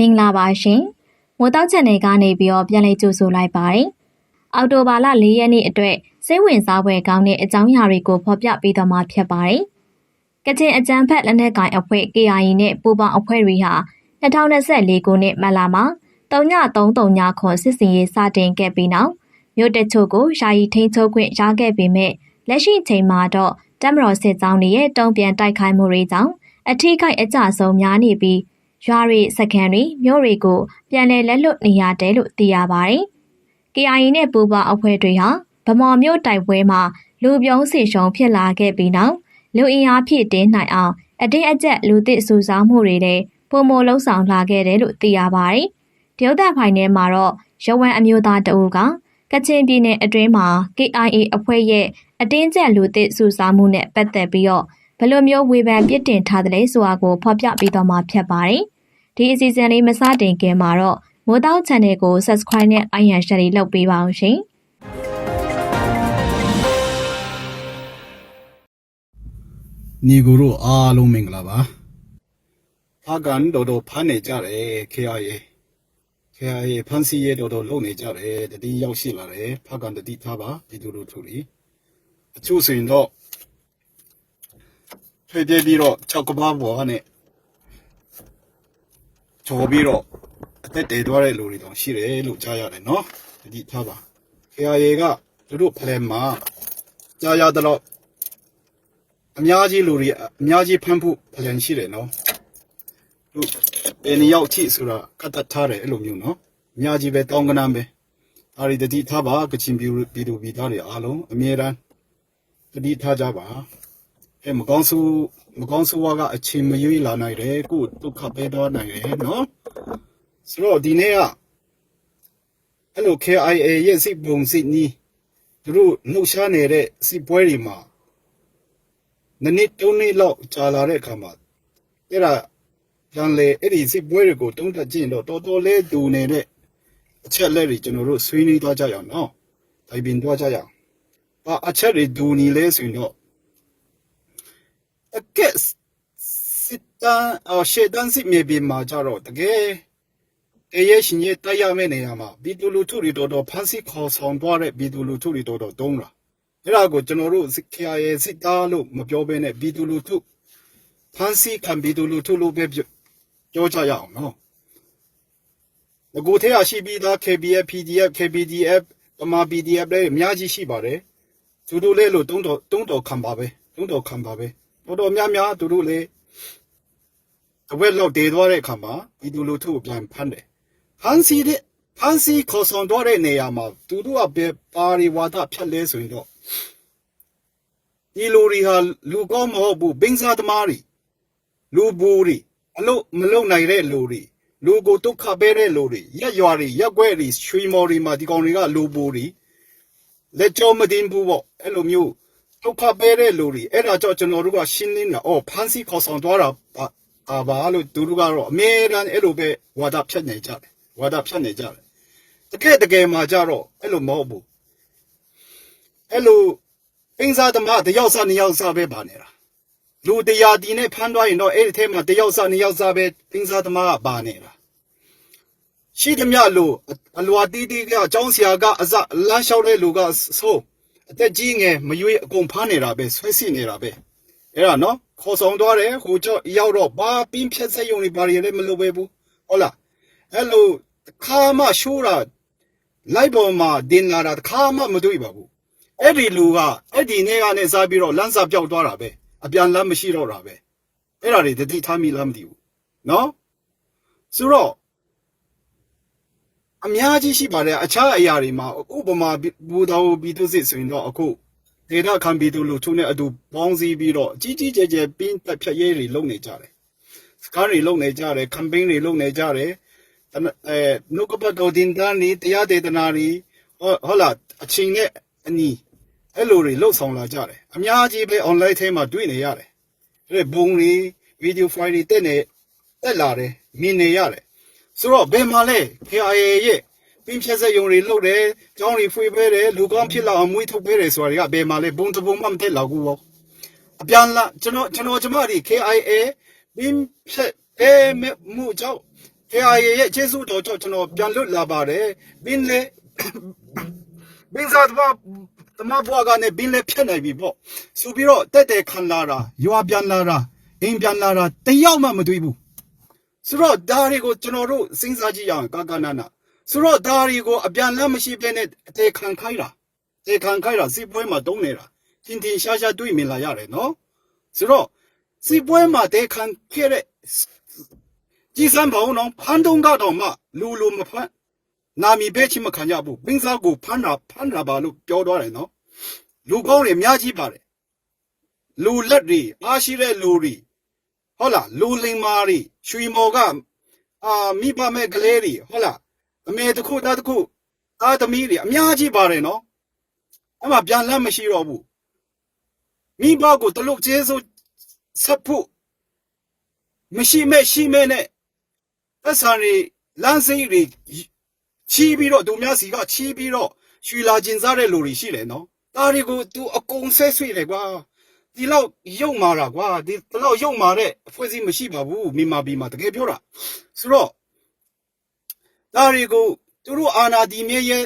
မင်္ဂလာပါရှင်မိုးတောက်ချန်နယ်ကနေပြီးတော့ပြန်လည်ကြိုဆိုလိုက်ပါတယ်အော်တိုဘာလ၄ရက်နေ့အတွက်စိတ်ဝင်စားဖွယ်ကောင်းတဲ့အကြောင်းအရာတွေကိုဖော်ပြပေးသွားမှာဖြစ်ပါတယ်ကချင်အကြံဖက်လက်နက်ကိုင်အဖွဲ့ KIA နဲ့ပူးပေါင်းအဖွဲ့တွေဟာ2024ခုနှစ်မတ်လမှာ3939ခွန်စစ်စင်ရေးစတင်ခဲ့ပြီးနောက်မြို့တချို့ကိုယာယီထိန်းချုပ်ခွင့်ရခဲ့ပေမဲ့လက်ရှိချိန်မှာတော့တမတော်စစ်ကြောင်းတွေရဲ့တုံ့ပြန်တိုက်ခိုက်မှုတွေကြောင့်အထိခိုက်အကျဆုံးများနေပြီး ရွာတွေစကန်တွေမြို့တွေကိုပြန်လည်လက်လွတ်နေရတယ်လို့သိရပါတယ်။ KIA နဲ့ပူးပေါင်းအဖွဲ့တွေဟာဗမော်မြို့တိုက်ပွဲမှာလူပြုံးစီရှုံဖြစ်လာခဲ့ပြီးနောက်လူအင်အားဖြည့်တင်းနိုင်အောင်အတင်းအကျပ်လူသစ်စုဆောင်းမှုတွေနဲ့ပုံမလုံးဆောင်လာခဲ့တယ်လို့သိရပါတယ်။တရုတ်တပ်ဖိုင်ထဲမှာတော့ရဝမ်အမျိုးသားတအူးကကချင်ပြည်နယ်အတွင်းမှာ KIA အဖွဲ့ရဲ့အတင်းကျပ်လူသစ်စုဆောင်းမှုနဲ့ပတ်သက်ပြီးတော့ဘယ်လိုမျိုးဝေဖန်ပြစ်တင်ထားသလဲဆိုတာကိုဖော်ပြပေးသွားမှာဖြစ်ပါတယ်။ ဒီအစီအစဉ်လေးမစတင်ခင်မှာတော့မိုးတောက် channel ကို subscribe နဲ့ iron share လေးလုပ်ပေးပါအောင်ရှင်။ညီကိုတို့အားလုံးမင်္ဂလာပါဖာကန်တော်တော်ဖမ်းနေကြတယ် KIA KIA ဖမ်းဆီးရတော်တော်လုပ်နေကြတယ်တတိရောက်ရှိလာတယ်ဖာကန်တတိထားပါဒီလိုလိုထူလီအချို့ဆိုရင်တော့ထွေပြပြီးတော့ကြောက်ကဘာဘောနဲ့ ချော်ပြီးတော့အသက်တည်သွားတဲ့လူတွေတောင်ရှိတယ်လို့ကြားရတယ်နော်တတိထားပါ KIA ကသူတို့ဖလဲမှာကြားရတော့အများကြီးလူတွေအများကြီးဖမ်းဖို့ပြန်ရှိတယ်နော်တို့ဘယ်နှစ်ယောက်ချိဆိုတာကတ်တတ်ထားတယ်အဲ့လိုမျိုးနော်အများကြီးပဲတောင်းကနမ်းပဲအားဒီတတိထားပါကချင်ပြည်ပြည်သူပြည်သားတွေအားလုံးအမြဲတမ်းတတိထားကြပါအဲမကောင်းဆိုး မကောင်းဆိုးဝါကအချိန်မရွေးလာနိုင်တယ်ကိုယ်ဒုက္ခပေးတော့နိုင်တယ်နော်ဆိုတော့ဒီနေ့ကအဲ့လို KIA ရဲ့စိတ်ပုံစိတ်နီးသူတို့နှုတ်ရှားနေတဲ့စိတ်ပွဲတွေမှာနနစ်တုံးလေးလောက်ကြာလာတဲ့အခါမှာအဲ့ဒါပြန်လေအဲ့ဒီစစ်ပွဲတွေကိုတုံးတက်ကျင်တော့တော်တော်လေးဒူနေတဲ့အချက်လက်တွေကျွန်တော်တို့ဆွေးနွေးသွားကြရအောင်နော်တိုင်ပင်သွားကြရအောင်ပါအချက်တွေဒူနေလဲဆိုရင်တော့ အကက်စစ်တမ်းအော်ရှေ့တန်းစစ်မြေပြင်မှာကြတော့တကယ်တရရှင်ရဲ့တရားမဲ့နေရာမှာဘီတူလူထုတွေတော်တော်ဖမ်းဆီးခေါ်ဆောင်သွားတဲ့ဘီတူလူထုတွေတော်တော်တုံးတာအဲ့ဒါကိုကျွန်တော်တို့စစ်ခရရဲ့စစ်သားလို့မပြောဘဲနဲ့ဘီသူလူထုဖန်စီခံဘီသူလူထုလို့ပဲပြောကြရအောင်နော်ငကိုထဲရရှိပြီးသား KBF PDF KBDF ပမာ PDF လည်းအများကြီးရှိပါတယ်သူတို့လည်းလို့တုံးတော်တုံးတော်ခံပါပဲတုံးတော်ခံပါပဲ တော်တော်များများသူတို့လည်းအဝက်လောက်ဒေသွားတဲ့အခါမှာဘီသူလူထုကိုပြန်ဖမ်းတယ်ဖမ်းစီတဲ့ဖမ်းစီခေါ်ဆောင်တော့တဲ့နေရာမှာသူတို့ကပဲပါရီဝါဒဖြတ်လဲဆိုရင်တော့ဒီလူတွေဟာလူကောင်းမဟုတ်ဘူးဘင်းစားသမားတွေလူဘူတွေအလို့မလုံနိုင်တဲ့လူတွေလူကိုဒုက္ခပေးတဲ့လူတွေရက်ရွာတွေရက်ွက်တွေရွှေမော်တွေမှာဒီကောင်တွေကလူဘူတွေလက်ကြောမတင်ဘူးပေါ့အဲ့လိုမျိုး ဒုက္ခပေးတဲ့လူတွေအဲ့ဒါကြောင့်ကျွန်တော်တို့ကရှင်းလင်းတာအော်ဖန်စီခေါ်ဆောင်သွားတာပါအာပါလို့သူတို့ကတော့အမြဲတမ်းအဲ့လိုပဲဝါဒဖြတ်နေကြတယ်ဝါဒဖြတ်နေကြတယ်တကယ်တကယ်မှာကြတော့အဲ့လိုမဟုတ်ဘူးအဲ့လိုအင်းစားသမားတယောက်စားနှစ်ယောက်စားပဲပါနေတာလူတရားဒီနဲ့ဖမ်းသွားရင်တော့အဲ့ဒီထဲမှာတယောက်စားနှစ်ယောက်စားပဲအင်းစားသမားကပါနေတာရှိသမျှလူအလွာတီးတီးကအကြောင်းဆရာကအစလမ်းလျှောက်တဲ့လူကဆိုး အသက်ကြီးငယ်မရွေးအကုန်ဖမ်းနေတာပဲဆွဲစီနေတာပဲအဲ့ဒါနော်ခေါ်ဆောင်သွားတယ်ဟိုကြောက်ရောက်တော့ဘာပင်းဖြတ်ဆက်ယုံနေပါရလည်းမလုပ်ပဲဘူးဟုတ်လားအဲ့လိုခါမရှိုးတာလိုက်ပေါ်မှာတင်လာတာခါမှမတွေ့ပါဘူးအဲ့ဒီလူကအဲ့ဒီနေ့ကနေစားပြီးတော့လမ်းစာပြောက်သွားတာပဲအပြန်လမ်းမရှိတော့တာပဲအဲ့ဒါတွေတတိထားမိလားမသိဘူးနော်ဆိုတော့ အများကြီးရှိပါတယ်အခြားအရာတွေမှာဥပမာဘူတော်ဘီတုစစ်ဆိုရင်တော့အခုဒေတာခံဘီတုလို့ထုံးတဲ့အတူပေါင်းစည်းပြီးတော့ကြီးကြီးကျယ်ကျယ်ပင်းတက်ဖြတ်ရေးတွေလုပ်နေကြတယ်စကားတွေလုပ်နေကြတယ်ကမ်ပိန်းတွေလုပ်နေကြတယ်အဲနုကပတ်တော်တင်တန်းတွေတရားဒေသနာတွေဟုတ်လားအချိန်နဲ့အနီးအဲ့လိုတွေလှုပ်ဆောင်လာကြတယ်အများကြီးပဲ online ထဲမှာတွေ့နေရတယ်အဲ့ဘုံတွေ video file တွေတက်နေတက်လာတယ်မြင်နေရတယ် ဆိုတော့ဘယ်မှာလဲ KIA ရဲ့ပင်းဖြတ်ဆက်ယုံတွေလှုပ်တယ်ကြောင်းတွေဖွေးပေးတယ်လူကောင်းဖြစ်လာအောင်မွေးထုတ်ပေးတယ်ဆိုတာတွေကဘယ်မှာလဲဘုံတဘုံမှမတက်လောက်ဘူးပေါ့အပြန်လာကျွန်တော်ကျွန်တော်ကျမဒီ KIA ပင်းဖြတ်အဲမှုကြောင့် KIA ရဲ့ကျေးဇူးတော်ကြောင့်ကျွန်တော်ပြန်လွတ်လာပါတယ်ဘင်းလေဘင်းစားတော့တမဘွားကနေဘင်းလေဖြတ်နိုင်ပြီပေါ့ဆိုပြီးတော့တက်တဲ့ခံလာတာရွာပြန်လာတာအိမ်ပြန်လာတာတယောက်မှမတွေ့ဘူး ဆိုတော့ဒါတွေကိုကျွန်တော်တို့စဉ်းစားကြည့်ရအောင်ကာကနာနာဆိုတော့ဒါတွေကိုအပြန်လမ်းမရှိဘဲနဲ့အသေးခံခိုင်းတာအသေးခံခိုင်းတာစီပွဲမှာတုံးနေတာတင်တင်ရှားရှားတွေ့မြင်လာရတယ်နော်ဆိုတော့စီပွဲမှာတေခံခဲ့တဲ့ကြီးစံဘောင်းတော့ဖန်တုံးကတော့မှလူလူမဖန်နာမီပဲချင်းမခံရဘူးဘင်းစားကိုဖန်တာဖန်တာပါလို့ပြောသွားတယ်နော်လူကောင်းတွေအများကြီးပါတယ်လူလက်တွေအားရှိတဲ့လူတွေ ဟုတ်လားလူလိမ္မာတွေရွှေမော်ကအာမိဘမဲ့ကလေးတွေဟုတ်လားအမေတစ်ခုသားတစ်ခုသားသမီးတွေအများကြီးပါတယ်နော်အဲ့မှာပြန်လမ်းမရှိတော့ဘူးမိဘကိုတလုတ်ကျေးဇူးဆက်ဖို့မရှိမဲ့ရှိမဲ့နဲ့သက်ဆန်တွေလမ်းစိတ်တွေချီးပြီးတော့သူများစီကချီးပြီးတော့ရွှေလာကျင်စားတဲ့လူတွေရှိတယ်နော်ဒါတွေကို तू အကုန်ဆက်ဆွေတယ်ကွာ ဒီလောက်ယုံမာတာကွာဒီဒီလောက်ယုံမာတဲ့အဖွဲ့အစည်းမရှိပါဘူးမြန်မာပြည်မှာတကယ်ပြောတာဆိုတော့ဒါတွေကိုသူတို့အာနာဒီမြေရဲ့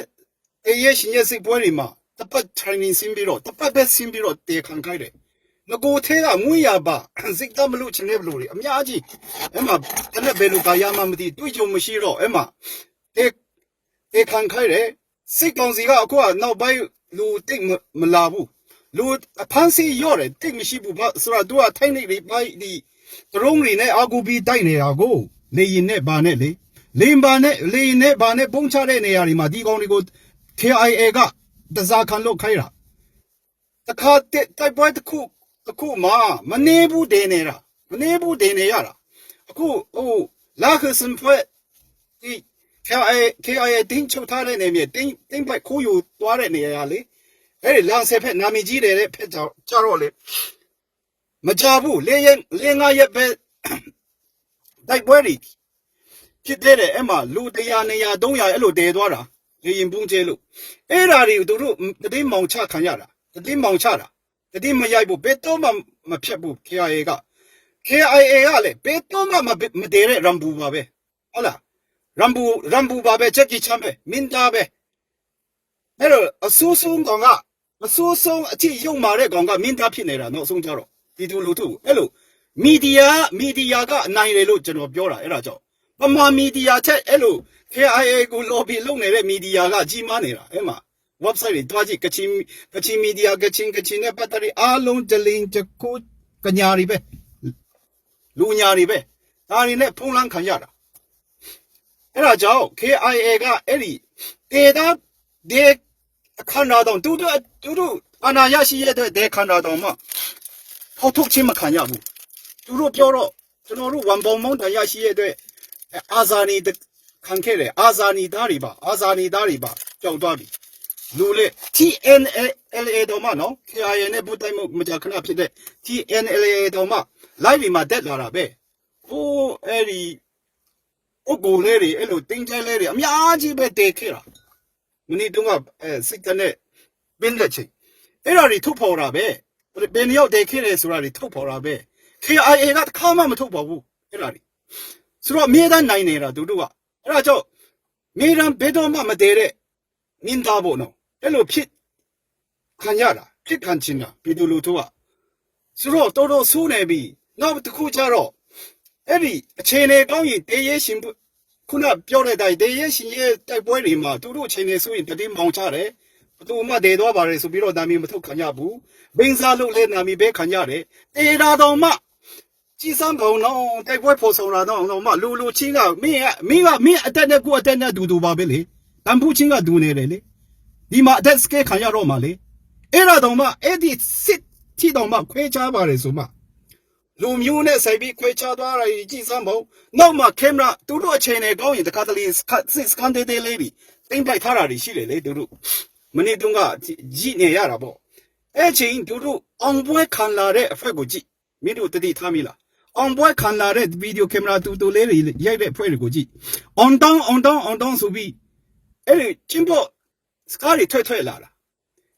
တရေရှင်ရဲ့စိတ်ပွဲတွေမှာတပတ် training ဆင်းပြီးတော့တပတ်ပဲဆင်းပြီးတော့တေခံခိုင်းတယ်ငကိုသေးကငွေရပါစိတ်တမလို့ချင်တဲ့ဘလို့တွေအများကြီးအဲ့မှာတနေ့ဘယ်လိုကာရမှမသိတွေ့ကြုံမရှိတော့အဲ့မှာတေတေခံခိုင်းတယ်စိတ်ကောင်းစီကအခုကနောက်ပိုင်းလူတိတ်မလာဘူး လူအဖန်းစီရော့တယ်တိတ်မရှိဘူးဘာဆိုတော့သူကထိုင်းနေပြီပိုက်ဒီဒရုန်းတွေနဲ့အာကူဘီတိုက်နေတာကိုလေရင်နဲ့ဘာနဲ့လေလေရင်ဘာနဲ့လေရင်နဲ့ဘာနဲ့ပုံချတဲ့နေရာတွေမှာဒီကောင်တွေကို KIA ကတစားခံလို့ခိုင်းတာတခါတက်တိုက်ပွဲတစ်ခုတစ်ခုမှမနေဘူးတင်နေတာမနေဘူးတင်နေရတာအခုဟိုလာခစံဖွဲ့ဒီ KIA KIA တင်းချုပ်ထားတဲ့နေမြေတင်းတင်းပိုက်ခိုးယူသွားတဲ့နေရာလေ အဲ့ဒီလမ်းဆက်ဖက်နာမည်ကြီးတယ်တဲ့ဖက်ကြောင့်ကြတော့လေမကြဘူးလေရင်လေငါရက်ပဲတိုက်ပွဲတွေဖြစ်တဲ့တဲ့အဲ့မှာလူ100 200 300အဲ့လိုတည်သွားတာလေရင်ပုံးကျဲလို့အဲ့ဓာတွေသူတို့တတိမောင်ချခံရတာတတိမောင်ချတာတတိမရိုက်ဘူးဘယ်တော့မှမဖြတ်ဘူး KIA က KIA ကလည်းဘယ်တော့မှမမတည်တဲ့ရမ်ဘူပါပဲဟုတ်လားရမ်ဘူရမ်ဘူပါပဲချက်ကြီးချမ်းပဲမင်းသားပဲအဲ့တော့အဆိုးဆုံးကောင်က အဆိုးဆုံးအထိယုံမာတဲ့ကောင်ကမင်းသားဖြစ်နေတာတော့အဆုံးကြတော့ဒီတူလူထုအဲ့လိုမီဒီယာမီဒီယာကအနိုင်တယ်လို့ကျွန်တော်ပြောတာအဲ့ဒါကြောင့်ပမာမီဒီယာချက်အဲ့လို KIA ကို lobby လုပ်နေတဲ့မီဒီယာကကြီးမားနေတာအဲ့မှာ website တွေတွားကြည့်ကချင်ကချင်မီဒီယာကချင်ကချင်နဲ့ပတ်သက်ပြီးအားလုံးတလင်းတကူကညာတွေပဲလူညာတွေပဲဒါတွေနဲ့ဖုံးလန်းခံရတာအဲ့ဒါကြောင့် KIA ကအဲ့ဒီဒေတာဒေအ ခမ်းအနားတော့တူတူတူတူအနာရရှိရတဲ့ဒေခန္ဓာတော်မှာဖောက်ထုတ်ခြင်းမခံရဘူးသူတို့ပြောတော့ကျွန်တော်တို့ဝန်ပုံမောင်းတရားရရှိရတဲ့အာဇာနည်ခံခဲ့တယ်အာဇာနည်သားတွေပါအာဇာနည်သားတွေပါကြောက်သွားပြီလူလေ TNLA တော့မနော် KIA နဲ့ဘုတ်တိုင်းမကြခဏဖြစ်တဲ့ TNLA တော့မ live မှာတက်လာတာပဲဟိုအဲ့ဒီအကိုလေးတွေအဲ့လိုတင်းကျဲလေးတွေအများကြီးပဲတေခဲ့တာ မနေ့တုန်းကအဲစစ်တနဲ့ဘင်းလက်ချင်းအဲ့ဒါတွေထုတ်ဖော်တာပဲဘယ်နှစ်ယောက်တေခဲ့တယ်ဆိုတာတွေထုတ်ဖော်တာပဲ KIA ကတစ်ခါမှမထုတ်ဖော်ဘူးအဲ့ဒါတွေဆိုတော့အမြဲတမ်းနိုင်နေတာသူတို့ကအဲ့ဒါကြောင့်မြေရန်ဘယ်တော့မှမတည်တဲ့နင်းသားဖို့နော်အဲ့လိုဖြစ်ခံရတာဖြစ်ခံချင်တာပြည်သူလူထုကဆိုတော့တော်တော်ဆိုးနေပြီနောက်တစ်ခုကျတော့အဲ့ဒီအခြေအနေကောင်းရင်တေးရဲရှင်ဖို့ ခုနပြောတဲ့အတိုင်းတေးရဲရှင်ရဲ့တိုက်ပွဲတွေမှာသူတို့အခြေအနေဆိုရင်တတိမောင်ချတယ်ဘသူမှတည်သွားပါတယ်ဆိုပြီးတော့နာမည်မထုတ်ခံရဘူးဘင်းစားလို့လဲနာမည်ပဲခံရတယ်တေးတာတော်မှကြီးစံပုံတော့တိုက်ပွဲဖော်ဆောင်တာတော့တော့မှလူလူချင်းကမင်းကမင်းကမင်းအတက်နဲ့ကိုအတက်နဲ့ဒူဒူပါပဲလေတန်ဖူးချင်းကဒူနေတယ်လေဒီမှာအတက်စကဲခံရတော့မှလေအဲ့ဒါတော့မှအဲ့ဒီစစ်တီတော့မှခွဲခြားပါတယ်ဆိုမှ လူမျိုးနဲ့ဆိုင်ပြီးခွဲခြားသွားတာကြီးစံပုံနောက်မှကင်မရာသူတို့အချိန်နဲ့ကောင်းရင်တခါတလေစစ်စကန်တေးတေးလေးပြီးတင်ပိုက်ထားတာရှိတယ်လေသူတို့မနေ့တုန်းကကြည့်နေရတာပေါ့အဲ့ချိန်သူတို့အောင်ပွဲခံလာတဲ့အဖက်ကိုကြည့်မင်းတို့တတိထားမိလားအောင်ပွဲခံလာတဲ့ဗီဒီယိုကင်မရာတူတူလေးတွေရိုက်တဲ့အဖွဲ့တွေကိုကြည့် on down on down on down ဆိုပြီးအဲ့ဒီချင်းပေါ်စကားတွေထွက်ထွက်လာတာ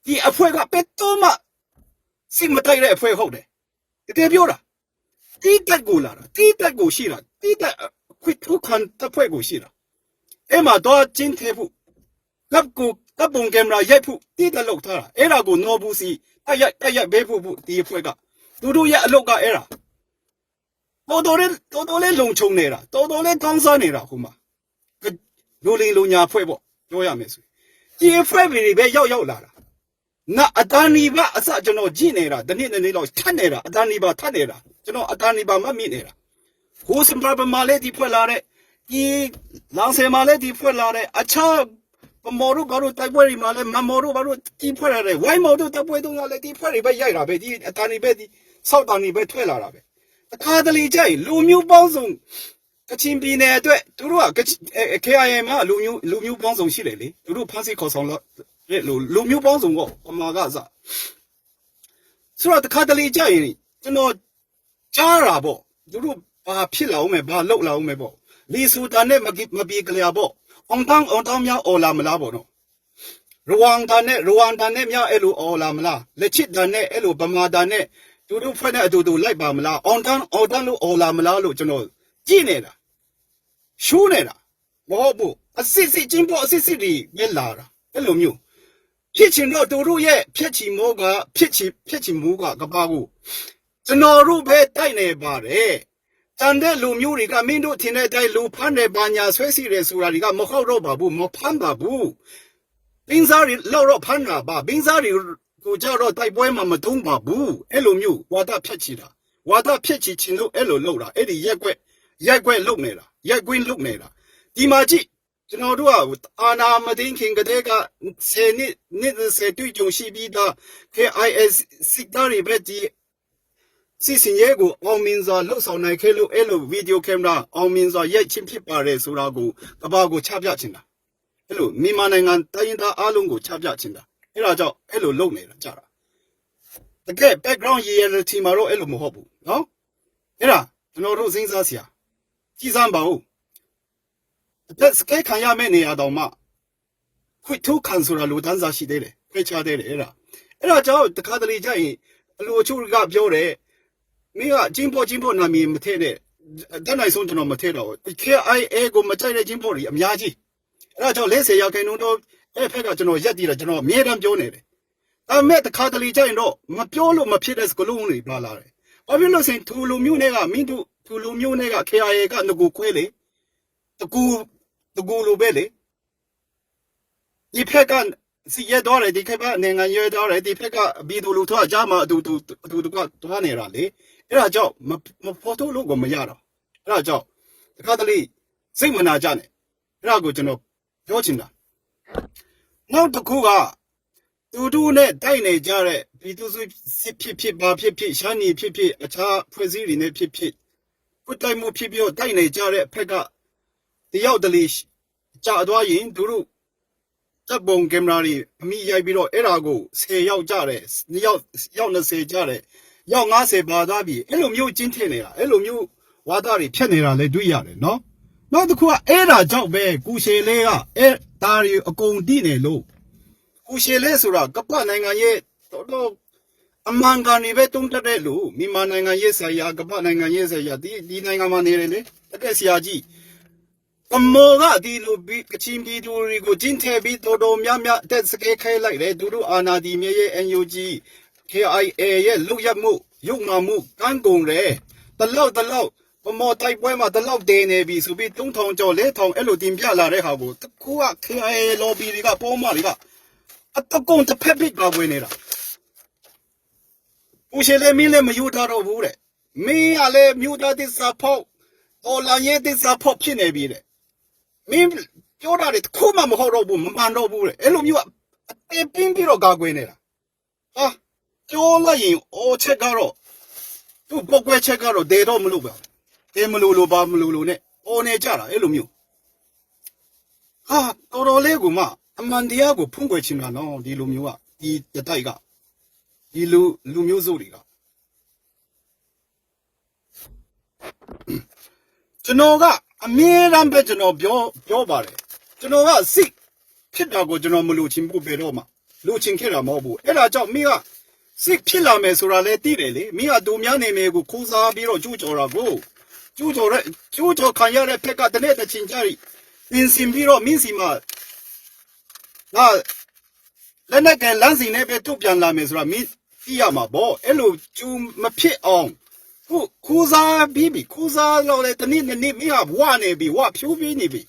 ဒီအဖွဲ့ကပက်တော့မှစိတ်မတိုက်တဲ့အဖွဲ့ဟုတ်တယ်တကယ်ပြောတာ တီးတက်ကိုလာတာတီးတက်ကိုရှိတာတီးတက်ခွခွထုခံတပ်ဖွဲ့ကိုရှိတာအဲ့မှာတော့ကျင်းသေးဖို့ကပ်ကိုကပ်ပုံကင်မရာရိုက်ဖို့တိတလောက်ထားတာအဲ့ဒါကိုနော်ဘူးစီအရိုက်အရိုက်ဘေးဖို့ဖို့ဒီအဖွဲ့ကသူတို့ရဲ့အလုတ်ကအဲ့ဒါတော်တော်လေးတော်တော်လေးလုံခြုံနေတာတော်တော်လေးကောင်းစားနေတာဟိုမှာလူလင်လူညာဖွဲ့ပေါ့ပြောရမယ်ဆိုဒီအဖွဲ့တွေပဲရောက်ရောက်လာတာငါအတန်နီပါအစကျွန်တော်ကြည့်နေတာတနေ့နေ့လောက်ထက်နေတာအတန်နီပါထက်နေတာ ကျွန်တော်အတန်နီပါမမိနေတာဟိုစမပမာလေးဒီဖွဲ့လာတဲ့ဒီလောင်ဆယ်မာလေးဒီဖွဲ့လာတဲ့အခြားပမော်တို့ဘာလို့တိုက်ပွဲတွေမှာလဲမမော်တို့ဘာလို့ဒီဖွဲ့လာတဲ့ဝိုင်းမော်တို့တိုက်ပွဲတုန်းကလည်းဒီဖွဲ့တွေပဲရိုက်တာပဲဒီအတန်တွေပဲဒီဆောက်တန်တွေပဲထွက်လာတာပဲအခါတလေကြိုက်လူမျိုးပေါင်းစုံကချင်ပြည်နယ်အတွက်သူတို့က KIA မှာလူမျိုးလူမျိုးပေါင်းစုံရှိတယ်လေသူတို့ဖမ်းဆီးခေါ်ဆောင်လို့လူလူမျိုးပေါင်းစုံကိုပမာကစဆိုတော့တခါတလေကြိုက်ရင်ကျွန်တော် ကြားတာပေါ့သူတို့ဘာဖြစ်လာအောင်မဲဘာလောက်လာအောင်မဲပေါ့လီဆူတန်နဲ့မကိမပြေကလေးပေါ့အောင်တန်းအောင်တန်းများအော်လာမလားပေါ့နော်ရဝမ်တန်နဲ့ရဝမ်တန်နဲ့များအဲ့လိုအော်လာမလားလက်ချစ်တန်နဲ့အဲ့လိုဗမာတန်နဲ့သူတို့ဖွဲ့တဲ့အတူတူလိုက်ပါမလားအောင်တန်းအောင်တန်းလို့အော်လာမလားလို့ကျွန်တော်ကြည့်နေတာရှူးနေတာမဟုတ်ဘူးအစစ်စစ်ချင်းပေါ့အစစ်စစ်တွေပဲလာတာအဲ့လိုမျိုးဖြစ်ချင်တော့သူတို့ရဲ့ဖြစ်ချင်မိုးကဖြစ်ချင်ဖြစ်ချင်မိုးကကပါကို ကျွန်တော်တို့ပဲတိုက်နေပါတယ်တန်တဲ့လူမျိုးတွေကမင်းတို့ထင်တဲ့အတိုင်းလူဖမ်းတယ်ဘာညာဆွဲစီတယ်ဆိုတာတွေကမဟုတ်တော့ပါဘူးမဖမ်းပါဘူးဘင်းစားတွေလောက်တော့ဖမ်းတာပါဘင်းစားတွေကိုကြတော့တိုက်ပွဲမှာမတုံးပါဘူးအဲ့လိုမျိုးဝါဒဖြတ်ချီတာဝါဒဖြတ်ချီချင်လို့အဲ့လိုလုပ်တာအဲ့ဒီရက်ွက်ရက်ွက်လုပ်နေတာရက်ကွင်းလုပ်နေတာဒီမှာကြည့်ကျွန်တော်တို့ကအာနာမသိခင်ကတည်းကဆယ်နှစ်နှစ်ဆယ်တွေ့ကြုံရှိပြီးသား KIS စစ်သားတွေပဲဒီ စီစဉ်ရဲကိုအောင်မြင်စွာလှုပ်ဆောင်နိုင်ခဲ့လို့အဲ့လိုဗီဒီယိုကင်မရာအောင်မြင်စွာရိုက်ချင်းဖြစ်ပါတယ်ဆိုတာကိုကဘာကိုချပြချင်တာအဲ့လိုမြန်မာနိုင်ငံတိုင်းရင်းသားအားလုံးကိုချပြချင်တာအဲ့ဒါကြောင့်အဲ့လိုလုပ်နေတာကြတာတကယ် background reality မှာတော့အဲ့လိုမဟုတ်ဘူးနော်အဲ့ဒါကျွန်တော်တို့စဉ်းစားစရာကြည်စမ်းပါဦးအသက်စကဲခံရမယ့်နေရာတောင်မှခွတ်ထုတ်ခံဆိုတာလူတန်းစားရှိသေးတယ်ခွဲခြားသေးတယ်အဲ့ဒါအဲ့ဒါကြောင့်တခါတလေကြရင်အလိုအချို့ကပြောတယ် မင်းကကျင်းပေါ်ကျင်းပေါ်နာမည်မထည့်နဲ့တတ်နိုင်ဆုံးကျွန်တော်မထည့်တော့ဘူး KIA ကိုမကြိုက်တဲ့ကျင်းပေါ်ကြီးအများကြီးအဲ့ဒါကြောင့်လက်စေရခိုင်နှုန်းတော့အဲ့ဖက်ကကျွန်တော်ရက်တည်တယ်ကျွန်တော်အမြဲတမ်းပြောနေတယ်အမေတခါတလေကျရင်တော့မပြောလို့မဖြစ်တဲ့စကလုံးတွေပါလာတယ်ဘာဖြစ်လို့ဆိုရင်ထူလူမျိုးတွေကမင်းတို့ထူလူမျိုးတွေက KIA ကငကူခွဲလေတကူတကူလိုပဲလေဒီဖက်ကစီရတော့တယ်ဒီခက်ကနိုင်ငံရွေးတော့တယ်ဒီဖက်ကဘီဒူလူထွားကြမှာအတူတူအတူတူကတွားနေတာလေ အဲ့ဒါကြောင့်မမဖော်ထုတ်လို့ကိုမရတော့အဲ့ဒါကြောင့်တခါတလေစိတ်မနာကြနဲ့အဲ့ဒါကိုကျွန်တော်ပြောချင်တာနောက်တစ်ခုကသူတို့နဲ့တိုက်နေကြတဲ့ပြည်သူစစ်ဖြစ်ဖြစ်ပါဖြစ်ဖြစ်ရှမ်းနီဖြစ်ဖြစ်အခြားဖွဲ့စည်းတွေနဲ့ဖြစ်ဖြစ်ကုတိုက်မှုဖြစ်ပြီးတိုက်နေကြတဲ့ဖက်ကတယောက်တလေကြာသွားရင်သူတို့တပ်ပုံကင်မရာတွေအမိရိုက်ပြီးတော့အဲ့ဒါကို10ယောက်ကြတယ်2ယောက်ယောက်20ကြတယ် ရောက်90ပါသားပြီအဲ့လိုမျိုးကျင်းထည့်နေတာအဲ့လိုမျိုးဝါဒတွေဖြတ်နေတာလည်းတွေ့ရတယ်နော်နောက်တစ်ခုကအဲ့ဒါကြောင့်ပဲကုရှေလေးကအဲ့ဒါတွေအကုန်တိနေလို့ကုရှေလေးဆိုတာကပ္ပနိုင်ငံရဲ့တော်တော်အမှန်ကန်နေပဲတုံးတက်တဲ့လူမြန်မာနိုင်ငံရဲ့ဆရာကပ္ပနိုင်ငံရဲ့ဆရာဒီဒီနိုင်ငံမှာနေတယ်လေတကယ်ဆရာကြီးအမောကဒီလိုပြီးကချင်းပြည်သူတွေကိုကျင်းထည့်ပြီးတော်တော်များများတက်စကဲခဲလိုက်တယ်သူတို့အာနာဒီမြေရဲ့ NUG KIA ရဲ့လုရမှုရုပ်မာမှုကန်းကုန်တယ်တလောက်တလောက်ပမော်တိုက်ပွဲမှာတလောက်တည်နေပြီဆိုပြီး3000ကျော်4000အဲ့လိုတင်ပြလာတဲ့ဟာကိုတကူက KIA lobby တွေကပေါ်မှာတွေကအတကုံတစ်ဖက်ဖက်ပါဝင်နေတာဦးရှေလေမင်းလည်းမယူထားတော့ဘူးတဲ့မင်းကလည်းမြူတာသစ္စာဖောက်တော်လာရဲ့သစ္စာဖောက်ဖြစ်နေပြီတဲ့မင်းပြောတာတွေတစ်ခုမှမဟုတ်တော့ဘူးမမှန်တော့ဘူးတဲ့အဲ့လိုမျိုးအတေးပင်းပြီးတော့ကာကွယ်နေတာဟာ ပြောလိုက်ရင်အော်ချက်ကတော့သူ့ပောက်ကွဲချက်ကတော့ဒေတော့မလို့ပဲဒေမလို့လို့ပါမလို့လို့နဲ့အော်နေကြတာအဲ့လိုမျိုးဟာတော်တော်လေးကမှအမှန်တရားကိုဖုံးကွယ်ချင်တာနော်ဒီလိုမျိုးကဒီတတိုက်ကဒီလူလူမျိုးစုတွေကကျွန်တော်ကအမြဲတမ်းပဲကျွန်တော်ပြောပြောပါတယ်ကျွန်တော်ကစိတ်ဖြစ်တာကိုကျွန်တော်မလို့ချင်ဖို့ပဲတော့မှလို့ချင်ခဲ့တာမဟုတ်ဘူးအဲ့ဒါကြောင့်မိက စစ်ဖြစ်လာမယ်ဆိုတာလည်းသိတယ်လေမင်းကတူများနေမယ်ကိုခိုးစားပြီးတော့ကျူးကျော်တာကိုကျူးကျော်တဲ့ကျူးကျော်ခံရတဲ့ဖက်ကတနေ့တစ်ချိန်ကြာရီပြင်ဆင်ပြီးတော့မင်းစီမှာငါလက်နဲ့ကန်လမ်းစီနဲ့ပဲထုတ်ပြန်လာမယ်ဆိုတာမင်းသိရမှာပေါ့အဲ့လိုကျူးမဖြစ်အောင်ခုခူစားပြီးပြီခူစားတော့လေတနေ့နေ့မင်းဟာဝနေပြီဝဖြိုးပြီးနေပြီ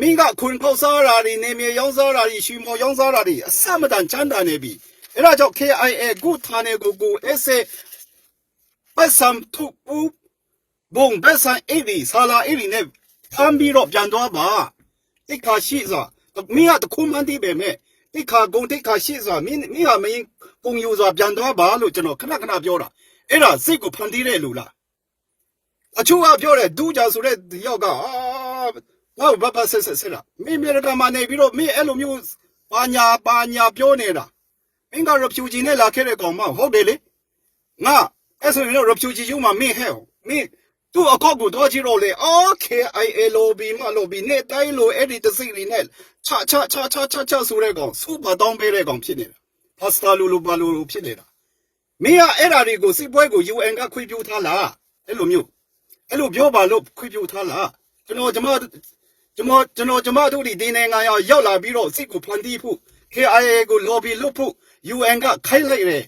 မင်းကခွန်ပေါက်စားတာတွေနေမြေရောင်းစားတာတွေရွှေမော်ရောင်းစားတာတွေအစမတန်ချမ်းသာနေပြီ အဲ့ဒါကြောင့် KIA ကုထာနေကိုကို essay ပတ်စံထုပ်ပူဘုံပတ်စံအဲ့ဒီဆာလာအဲ့ဒီနဲ့ဖမ်းပြီးတော့ပြန်သွားပါတိတ်ခါရှိစွာမင်းကတခုမှန်းသိပေမဲ့တိတ်ခါဂုံတိတ်ခါရှိစွာမင်းမင်းဟာမင်းဂုံယူစွာပြန်သွားပါလို့ကျွန်တော်ခဏခဏပြောတာအဲ့ဒါစိတ်ကိုဖန်တီးတဲ့လူလားအချို့ကပြောတယ်ဒူးကြဆိုတဲ့ယောက်ကအာဘာဘာဘာဆက်ဆက်ဆက်လားမင်းမြေကမှာနေပြီးတော့မင်းအဲ့လိုမျိုးပါညာပါညာပြောနေတာ မင်းကရဖြူကြီးနဲ့လာခဲ့တဲ့ကောင်မဟုတ်တယ်လေငါအဲ့ဆိုရင်တော့ refugee ယူမှာမင်းဟဲ့မင်းသူ့အကောက်ကိုတော့ကြည့်တော့လေ okay i lobby မ lobby နဲ့တိုင်းလို့အဲ့ဒီတစိတွေနဲ့ချချချချချချဆိုတဲ့ကောင်စူပါတောင်းပေးတဲ့ကောင်ဖြစ်နေတာ pasta လိုလိုပါလိုလိုဖြစ်နေတာမင်းကအဲ့ဓာတွေကိုစစ်ပွဲကို UN ကခွင့်ပြုထားလားအဲ့လိုမျိုးအဲ့လိုပြောပါလို့ခွင့်ပြုထားလားကျွန်တော်ကျွန်မကျွန်မကျွန်တော်ကျွန်မတို့ဒီနိုင်ငံရောက်ရောက်လာပြီးတော့စစ်ကိုဖန်တီးဖို့ KIA ကို lobby လုပ်ဖို့ UN ကခိုင်းလိုက်တယ်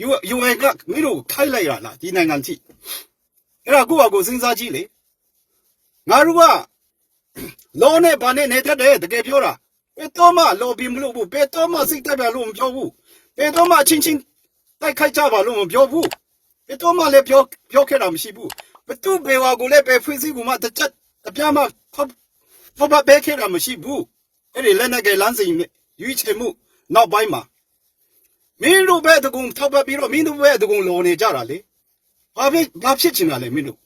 you you ကမင်းတို့ခိုက်လိုက်ရလားဒီနိုင်ငံကြည့်အဲ့ဒါကိုယ့်အကိုစဉ်းစားကြည့်လေငါတို့ကလောနဲ့ဘာနဲ့နေတတ်တယ်တကယ်ပြောတာဘယ်တော့မှလောဘီမလို့ဘူးဘယ်တော့မှစိတ်တက်ပြလို့မပြောဘူးဘယ်တော့မှချင်းချင်းတိုက်ခိုက်ကြပါလို့မပြောဘူးဘယ်တော့မှလည်းပြောပြောခဲ့တာမရှိဘူးဘသူဘေဝါကိုလည်းပဲဖွင့်စည်းကူမှတစ်ချက်တစ်ပြားမှဖောက်ဖောက်ပဲခဲ့တာမရှိဘူးအဲ့ဒီလက်နဲ့ကလမ်းစဉ်ရွေးချယ်မှုနောက်ပိုင်းမှာ မင်းတို့ပဲတကုံထောက်ပတ်ပြီးတော့မင်းတို့ပဲတကုံလော်နေကြတာလေဘာဖြစ်ဘာဖြစ်ချင်တာလဲမင်းတို့